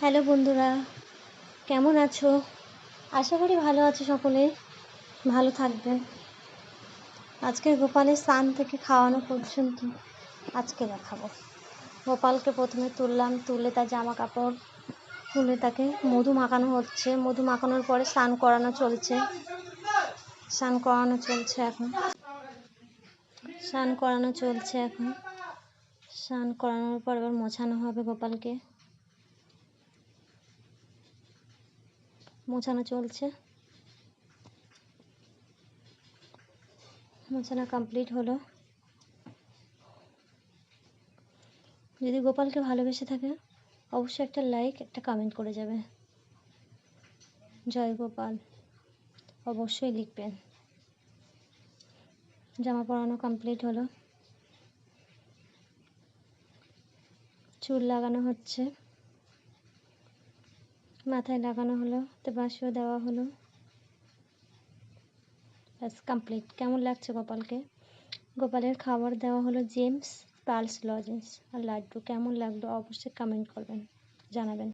Hello বন্ধুরা, কেমন আছো? আশা করি ভালো আছো সকলে। ভালো থাকবেন আজকে গোপালের স্নান থেকে খাওয়ানো পর্যন্ত আজকে দেখাবো। গোপালকে প্রথমে তুললাম, তুলে তার জামা কাপড় তুলে তাকে মধু মাখানো হচ্ছে। মধু মাখানোর পরে স্নান করানো চলছে। স্নান করানো চলছে এখন। স্নান করানো চলছে এখন। স্নান করানোর পর এবার মোছানো হবে গোপালকে। মোছানো চলছে। মোছানো কমপ্লিট হলো। যদি গোপালকে ভালোবেসে থাকে, অবশ্যই একটা লাইক একটা কমেন্ট করে যাবে। জয় গোপাল। অবশ্যই লিখবেন। জামা পরানো কমপ্লিট হলো। চুল লাগানো হচ্ছে। মাথায় লাগানো হলো, তো বাসিও দেওয়া হলো। ব্যাস কমপ্লিট কেমন লাগছে গোপালকে? গোপালের খাবার দেওয়া হলো জেমস পার্লস লজেন্স আর লাড্ডু। কেমন লাগল অবশ্যই কমেন্ট করবেন, জানাবেন।